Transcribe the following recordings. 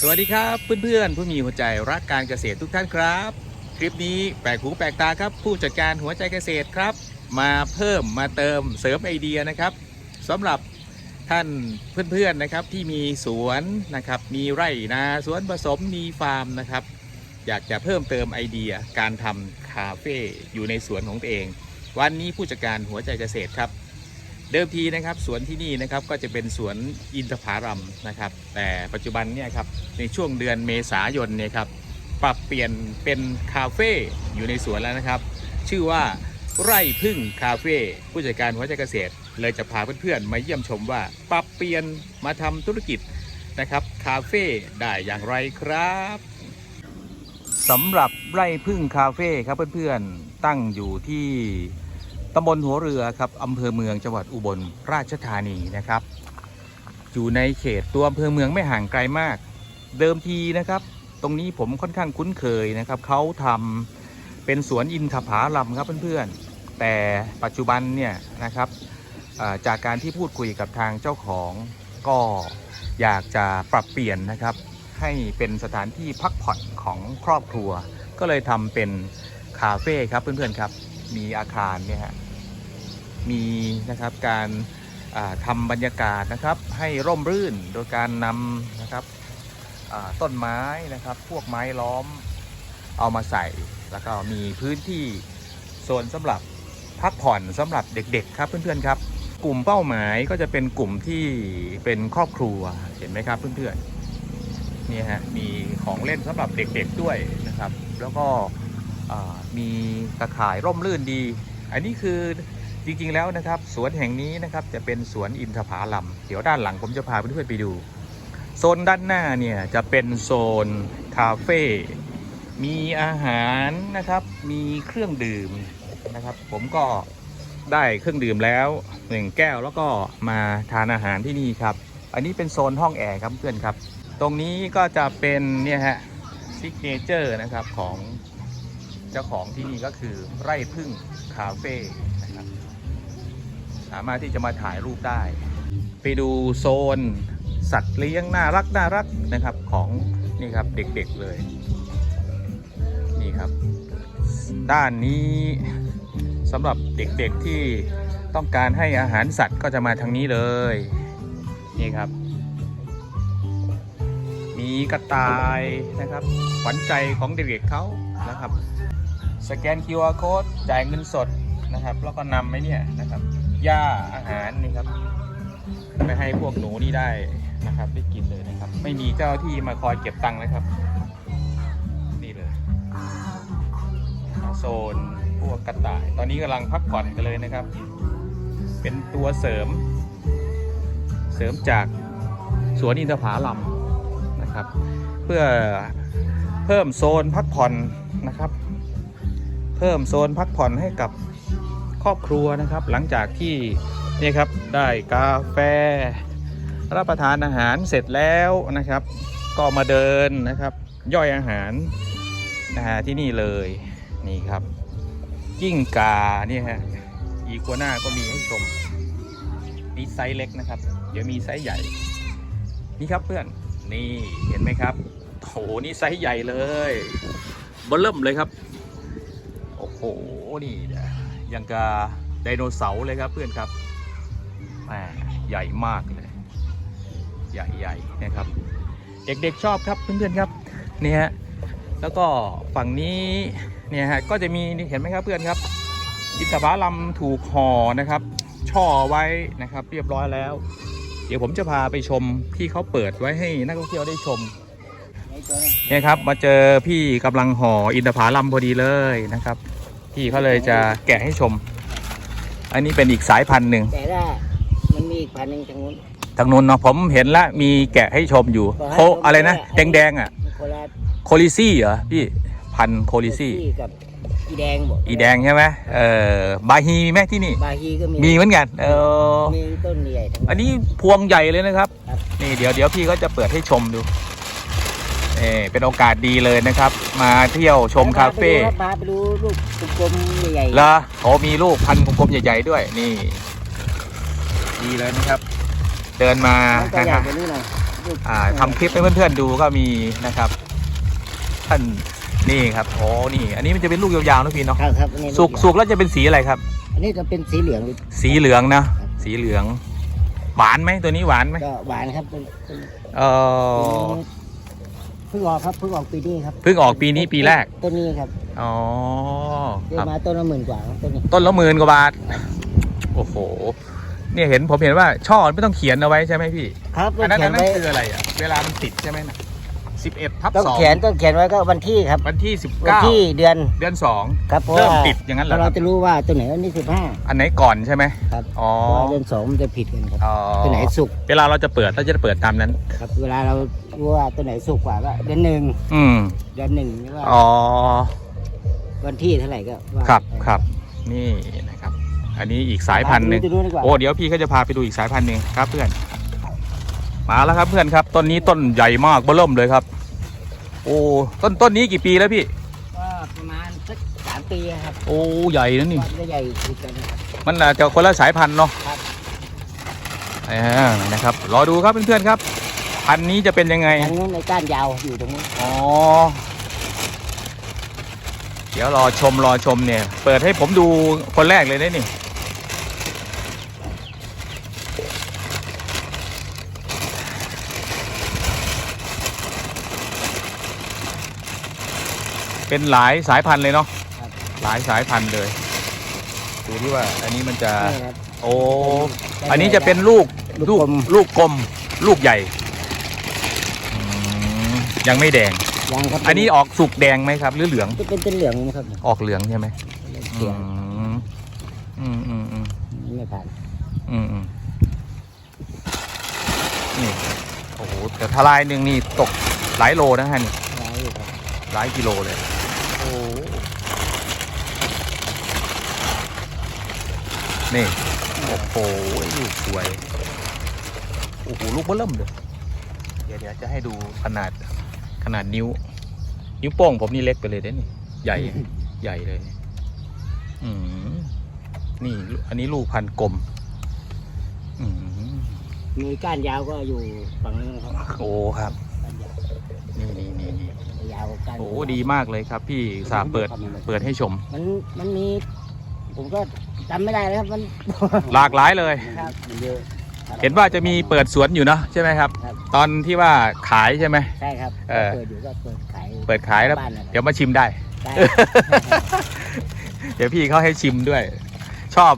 สวัสดีครับเพื่อนๆ ผู้มีหัวใจรักการเกษตรทุกท่านครับ คลิปนี้แปลกหูแปลกตาครับ ผู้จัดการหัวใจเกษตรครับ มาเพิ่มมาเติมเสริมไอเดียนะครับสำหรับท่านเพื่อนๆนะครับที่มีสวนนะครับมีไร่นาสวนผสมมีฟาร์มนะครับ อยากจะเพิ่มเติมไอเดียการทำคาเฟ่อยู่ในสวนของตัวเอง วันนี้ผู้จัดการหัวใจเกษตรครับ เดิมทีนะครับสวนที่นี่นะครับก็จะเป็นสวนอินทผลัมนะครับ แต่ปัจจุบันเนี่ยครับในช่วงเดือนเมษายนเนี่ยครับปรับเปลี่ยนเป็นคาเฟ่อยู่ในสวนแล้วนะครับ ชื่อว่าไร่พึ่งคาเฟ่ผู้จัดการหัวใจเกษตร เลยจะพาเพื่อนๆมาเยี่ยมชมว่าปรับเปลี่ยนมาทำธุรกิจนะครับคาเฟ่ได้อย่างไรครับสำหรับไร่พึ่งคาเฟ่ครับเพื่อนๆตั้งอยู่ที่ ตำบลหัวเรือครับอำเภอเมืองจังหวัดอุบลราชธานีนะครับ อยู่ในเขตตัวอำเภอเมืองไม่ห่างไกลมาก เดิมทีนะครับ ตรงนี้ผมค่อนข้างคุ้นเคยนะครับเขาทำเป็นสวนอินทผาลัมครับเพื่อนๆ แต่ปัจจุบันเนี่ยนะครับจากการที่พูดคุยกับทางเจ้าของก็อยากจะปรับเปลี่ยนนะครับ ให้เป็นสถานที่พักผ่อนของครอบครัว ก็เลยทำเป็นคาเฟ่ครับเพื่อนๆครับ มีอาคารเนี่ยฮะ มีนะครับการอ่าทำบรรยากาศนะครับให้ร่มรื่นโดยการนำนะครับต้นไม้นะครับพวกไม้ล้อมเอามาใส่ แล้วก็มีพื้นที่โซนสำหรับพักผ่อนสำหรับเด็กๆครับเพื่อนๆครับกลุ่มเป้าหมายก็จะเป็นกลุ่มที่เป็นครอบครัวเห็นไหมครับเพื่อนๆนี่ฮะมีของเล่นสำหรับเด็กๆด้วยนะครับ แล้วก็มีตะข่ายร่มรื่นดี อันนี้คือ จริงๆแล้วนะครับสวนแห่งนี้นะครับจะเป็นสวนอินทผลัมเดี๋ยวด้านหลังผมจะพาเพื่อนๆไปดูโซนด้านหน้าเนี่ยจะเป็นโซนคาเฟ่ มีอาหารนะครับ มีเครื่องดื่มนะครับ ผมก็ได้เครื่องดื่มแล้วหนึ่งแก้วแล้วก็มาทานอาหารที่นี่ครับ อันนี้เป็นโซนห้องแอร์ครับเพื่อนครับ ตรงนี้ก็จะเป็นเนี่ยฮะซิกเนเจอร์นะครับของเจ้าของที่นี่ก็คือไร่พึ่งคาเฟ่ สามารถที่จะมาถ่ายรูปได้ ไปดูโซน สัตว์เลี้ยงน่ารักน่ารักนะครับของนี่ครับเด็กๆเลยนี่ครับ ด้านนี้สำหรับเด็กๆที่ต้องการให้อาหารสัตว์ก็จะมาทางนี้เลยนี่ครับ มีกระต่ายนะครับขวัญใจของเด็กๆเขานะครับ สแกน QR code จ่ายเงินสด นะครับ แล้วก็นำไปเนี่ยนะครับหญ้าอาหารนี่ครับไปให้พวกหนูนี่ได้นะครับ ได้กินเลยนะครับ ไม่มีเจ้าที่มาคอยเก็บตังค์นะครับ นี่เลยโซนพวกกระต่าย ตอนนี้กำลังพักผ่อนกันเลยนะครับ เป็นตัวเสริม เสริมจากสวนอินทผลัมนะครับ เพื่อเพิ่มโซนพักผ่อนนะครับ เพิ่มโซนพักผ่อนให้กับ รอบครัวนะครับ หลังจากที่นี่ครับได้กาแฟ รับประทานอาหารเสร็จแล้วนะครับ ก็มาเดินนะครับ ย่อยอาหารนะฮะที่นี่เลยนี่ครับยิ่งกาเนี่ยฮะอีกัวหน่าก็มีให้ชมนี่ไซส์เล็กนะครับ เดี๋ยวมีไซส์ใหญ่ นี่ครับเพื่อนนี่เห็นไหมครับโหนี่ไซส์ใหญ่เลยเบอเริ่มเลยครับ โอ้โห นี่นะ ยังกาไดโนเสาร์เลยครับเพื่อนครับแหมใหญ่มากเลย ใหญ่ๆนะครับ เด็กๆชอบครับเพื่อนๆครับนี่ฮะแล้วก็ฝั่งนี้เนี่ยฮะก็จะมีเห็นไหมครับเพื่อนครับอินทผลัมถูกห่อนะครับ ช่อไว้นะครับ เรียบร้อยแล้ว เดี๋ยวผมจะพาไปชมที่เขาเปิดไว้ให้นักท่องเที่ยวได้ชมเนี่ยครับมาเจอพี่กำลังห่ออินทผลัมพอดีเลยนะครับ พี่เขาเลยจะแกะให้ชม อันนี้เป็นอีกสายพันธุ์หนึ่งแต่ถ้ามันมีอีกพันหนึ่งทางนู้นทางนู้นเนาะผมเห็นละมีแกะให้ชมอยู่บอกให้โคอะไรนะผมแดด้วยงๆอะโคราชโคลิซี่เหรอพี่พันธุ์โคลิซี่ ที่กับอีแดงบอกอีแดงใช่ไหมเออบาฮีมีไหมที่นี่ บาฮีก็มีมีเหมือนกัน เออ มีต้นใหญ่ทั้ง อันนี้พวงใหญ่เลยนะครับ ครับ นี่เดี๋ยวเดี๋ยวพี่ก็จะเปิดให้ชมดู เออเป็นโอกาสดีเลยนะครับ มาเที่ยวชมคาเฟ่พาไปดูลูกกลมๆใหญ่ๆแล้วเขามีลูกพันธุ์กลมๆใหญ่ๆด้วยนี่ ดีเลยนะครับ เดินมาตัวนะใหคญ่รับกว่านี้หน่อยลูกอ่าทำคลิปให้เพื่อนๆดูก็มีนะครับ ท่านนี่ครับโอ้นี่ อันนี้มันจะเป็นลูกยาวๆนะพี่เนาะครับครับอันนี้สุกลูสุกแล้วจะเป็นสีอะไรครับ อันนี้จะเป็นสีเหลือง สีเหลืองนะ สีเหลือง หวานไหมตัวนี้หวานไหมก็หวานครับเป็นเป็นเออเพิ่งออกครับเพิ่งออกปีนี้ครับเพิ่งออกปีนี้ปีแรก ต้นนี้ครับอ๋อเดี๋ยควรับ มาต้นละหมื่นกว่าครับต้นนี้ต้นละหมื่นกว่าบาท โอ้โห เนี่ยเห็นผมเห็นว่าช่อไม่ต้องเขียนเอาไว้ใช่ไหมพี่ ครับอันนั้นเขีอัยนนนั้นไว้คืออะไรอะ เวลามันติดใช่ไหมนะ สิบเอ็ดทับต้องสองเขียนต้องเขียนไว้ก็วันที่ครับวันที่สิบวันเก้าที่เดือนเดือนสองครับเพราะเริ่มว่าติดอย่างนั้นเหรอคเรารับจะรู้ว่าตัวไหนวันที่สิบห้าอันไหนก่อนใช่ไหม ครับอ๋อ เพราะว่าเดือนสองมันจะผิดกันครับอ๋อตัวไหนสุกเวลาเราจะเปิดเราจะเปิดตามนั้น ครับเวลาเรารู้ว่าตัวไหนสุกกว่าก็เดือนหนึ่งอืมเดือนหนึ่งหรือว่าอ๋อ วันที่เท่าไหร่ก็ว่าครับไป ครับนี่นะครับ อันนี้อีกสายพันธุ์หนึ่งไปดูดีกว่า โอ้เดี๋ยวพี่เขาจะพาไปดูอีกสายพันธุ์หนึ่งครับเพื่อน มาแล้วครับเพื่อนครับต้นนี้ต้นใหญ่มากเบ้อเริ่มเลยครับ โอ้ต้นต้นนี้กี่ปีแล้วพี่ก็ประมาณสักสามปีครับโอ้ใหญ่นะนี่ก็จะใหญ่ติดกันนะครับมันอาจจะคนละสายพันธุ์เนาะครับอ่านะครับรอดูครับเพื่อนๆครับ พันธุ์นี้จะเป็นยังไงทางนู้นในก้านยาวอยู่ตรงนี้อ๋อเดี๋ยวรอชมรอชมเนี่ย เปิดให้ผมดูคนแรกเลยได้นี่ เป็นหลายสายพันธุ์เลยเนาะครับหลายสายพันธุ์เลย ดูที่ว่าอันนี้มันจะ นี่ครับ โอ้ อันนี้จะเป็นลูกลูกกลม ลูกกลม ลูกใหญ่อืมยังไม่แดงยังครับอันนี้ออกสุกแดงไหมครับ หรือเหลืองจะเป็นเป็นเหลืองนะครับออกเหลืองใช่ไหมเหลืองอืมอืมอืมอืมไม่ผ่านอืมอืมนี่โอ้โหแต่ทลายหนึ่งนี่ตกหลายโลนะฮะนี่ ร้ายอยู่ครับหลายกิโลเลย โอ้ นี่ โอ้โหลูกสวย โอ้โห ลูกเบิ้ลเริ่มเลย เดี๋ยวเดี๋ยวจะให้ดูขนาดขนาดนิ้ว นิ้วโป้งผมนี่เล็กไปเลยเด้นี่ ใหญ่ ใหญ่เลย อืมนี่ อันนี้ลูกพันธุ์กลม อืมมีก้านยาวก็อยู่ฝั่งนี้นะครับโอ้ครับ ก้านยาวนี่นี่นี่นี่ยาวก้านโอ้ดีมากเลยครับ พี่สาเปิด เปิดให้ชม มันมันมี ผมก็จำไม่ได้แล้วครับมัน หลากหลายเลย ครับมันเยอะเห็นว่าจะมีเปิดสวนอยู่เนอะใช่ไหมครับ ครับ ตอนที่ว่าขายใช่ไหม ใช่ครับเออ เปิดอยู่ก็เปิดขายเปิดขายแล้ว บ้านนะครับเดี๋ยวมาชิมได้ ได้เดี๋ยวพี่เขาให้ชิมด้วย ชอบ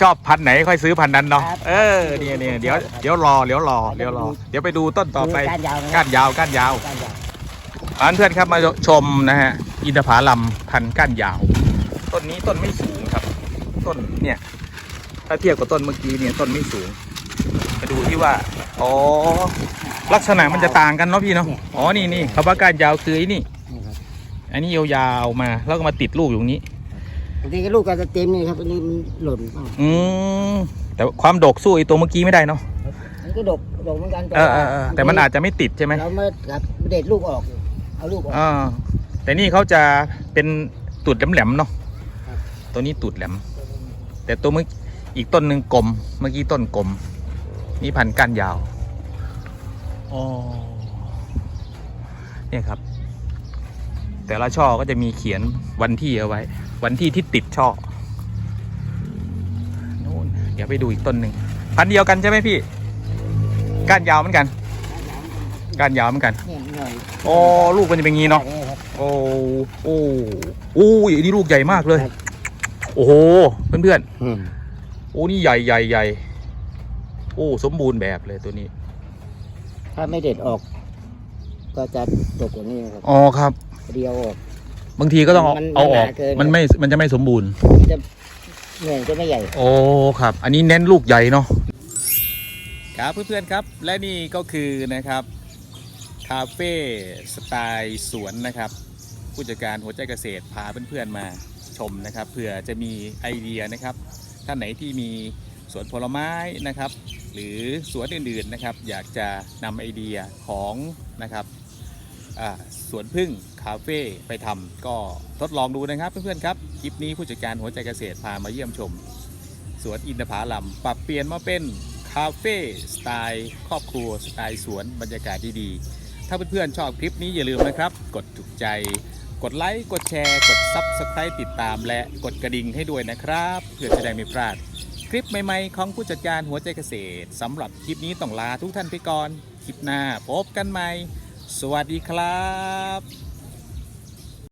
ชอบพันธุ์ไหนค่อยซื้อพันธุ์นั้นเนาะครับเออเนี่ยเนี่ยเดี๋ยวเดี๋ยวรอเดี๋ยวรอเดี๋ยวรอ เดี๋ยวไปดูต้นต่อไปก้านยาวนะก้านยาวก้านยาว ก้านยาวอ่านเพื่อนครับมาชมนะฮะอินทผลัมพันธุ์ก้านยาว ต้นนี้ต้นไม่สูงครับ ต้นเนี่ย ถ้าเทียบกับต้นเมื่อกี้เนี่ยต้นไม่สูงมาดูที่ว่า อ๋อ ลักษณะมันจะต่างกันเนาะพี่เนาะ อ๋อ นี่นี่คำว่าก้านยาวคือไอ้นี่นี่ครับอันนี้ยาวๆมา แล้วก็มาติดลูกอยู่ตรงนี้บางทีก็ลูกก็จะเต็มนี่ครับ อันนี้มันหล่นบ้างอืมแต่ความดกสู้ไอ้ตัวเมื่อกี้ไม่ได้เนาะมันก็ดกดกเหมือนกันเออเออเออแต่มันอาจจะไม่ติดใช่ไหมเราไม่ครับเด็ดลูกออก เอาลูกออกอ่าแต่นี่เขาจะเป็นตูดแหลมๆเนาะครับตัวนี้ตูดแหลม แต่ตัวเมื่ออีกต้นหนึ่งกลม เมื่อกี้ต้นกลม นี่พันธุ์ก้านยาวอ๋อเนี่ยครับ แต่ละช่อก็จะมีเขียนวันที่เอาไว้ วันที่ที่ติดช่อนู่นเดี๋ยวไปดูอีกต้นหนึ่งพันธุ์เดียวกันใช่ไหมพี่ก้านยาวเหมือนกันก้านยาวเหมือนกันเนี่ยหน่อยโอ้ลูกมันจะเป็นงี้เนาะนี่ครับโอ้โอ้โอ้ยอันนี้ลูกใหญ่มากเลยครับ โอ้โห เพื่อนอืมๆโอ้นี่ใหญ่ใหญ่ใหญ่โอ้ สมบูรณ์แบบเลยตัวนี้ ถ้าไม่เด็ดออก ก็จะดกกว่านี้นะครับอ๋อครับ เดียวออก บางทีก็ต้องเอามันเอาออก มันหนาเกิน มันไม่ มันจะไม่สมบูรณ์จะเหนื่อยจะไม่ใหญ่ โอ้ ครับ อันนี้เน้นลูกใหญ่เนาะ ครับเพื่อนๆครับ และนี่ก็คือนะครับ คาเฟ่สไตล์สวนนะครับ ผู้จัดการหัวใจเกษตรพาเพื่อนๆมา ชมนะครับเผื่อจะมีไอเดียนะครับ ท่านไหนที่มีสวนผลไม้นะครับ หรือสวนอื่นๆนะครับ อยากจะนำไอเดียของนะครับสวนพึ่งคาเฟ่ไปทำก็ทดลองดูนะครับเพื่อนๆครับคลิปนี้ผู้จัดการหัวใจเกษตรพามาเยี่ยมชม สวนอินทผลัมปรับเปลี่ยนมาเป็นคาเฟ่สไตล์ครอบครัวสไตล์สวนบรรยากาศดีๆถ้าเพื่อนๆชอบคลิปนี้อย่าลืมนะครับ กดถูกใจ กดไลค์กดแชร์ กด Subscribe ติดตาม และกดกระดิ่งให้ด้วยนะครับ เพื่อจะได้ไม่พลาด คลิปใหม่ๆ ของผู้จัดการหัวใจเกษตรสำหรับคลิปนี้ต้องลาทุกท่านไปก่อน คลิปหน้าพบกันใหม่ สวัสดีครับ